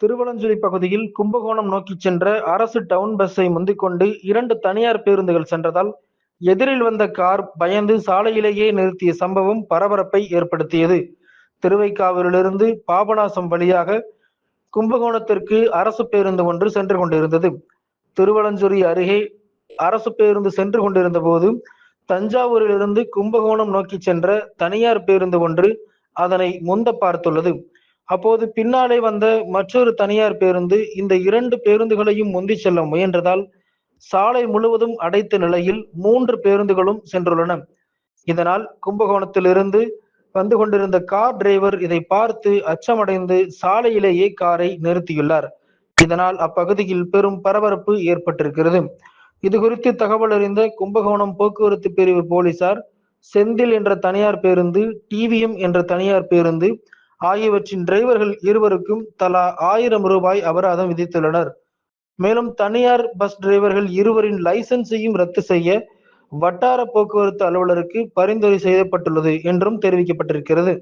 திருவலஞ்சுழி பகுதியில் கும்பகோணம் நோக்கி சென்ற அரசு டவுன் பஸ்ஸை முந்திக்கொண்டு இரண்டு தனியார் பேருந்துகள் சென்றதால் எதிரில் வந்த கார் பயந்து சாலையிலேயே நிறுத்திய சம்பவம் பரபரப்பை ஏற்படுத்தியது. திருவைக்காவிலிருந்து பாபநாசம் வழியாக கும்பகோணத்திற்கு அரசு பேருந்து ஒன்று சென்று கொண்டிருந்தது. திருவலஞ்சுரி அருகே அரசு பேருந்து சென்று கொண்டிருந்த போது தஞ்சாவூரிலிருந்து கும்பகோணம் நோக்கி சென்ற தனியார் பேருந்து ஒன்று அதனை முந்த பார்த்துள்ளது. அப்போது பின்னாலே வந்த மற்றொரு தனியார் பேருந்து இந்த இரண்டு பேருந்துகளையும் முந்தி செல்ல முயன்றதால் சாலை முழுவதும் அடைத்த நிலையில் மூன்று பேருந்துகளும் சென்றுள்ளன. இதனால் கும்பகோணத்திலிருந்து வந்து கொண்டிருந்த கார் டிரைவர் இதை பார்த்து அச்சமடைந்து சாலையிலேயே காரை நிறுத்தியுள்ளார். இதனால் அப்பகுதியில் பெரும் பரபரப்பு ஏற்பட்டிருக்கிறது. இது குறித்து தகவல் அறிந்த கும்பகோணம் போக்குவரத்து பிரிவு போலீசார் செந்தில் என்ற தனியார் பேருந்து டிவிஎம் என்ற தனியார் பேருந்து ஆகியவற்றின் டிரைவர்கள் இருவருக்கும் தலா ஆயிரம் ரூபாய் அபராதம் விதித்துள்ளனர். மேலும் தனியார் பஸ் டிரைவர்கள் இருவரின் லைசன்ஸையும் ரத்து செய்ய வட்டார போக்குவரத்து அலுவலருக்கு பரிந்துரை செய்யப்பட்டுள்ளது என்றும் தெரிவிக்கப்பட்டிருக்கிறது.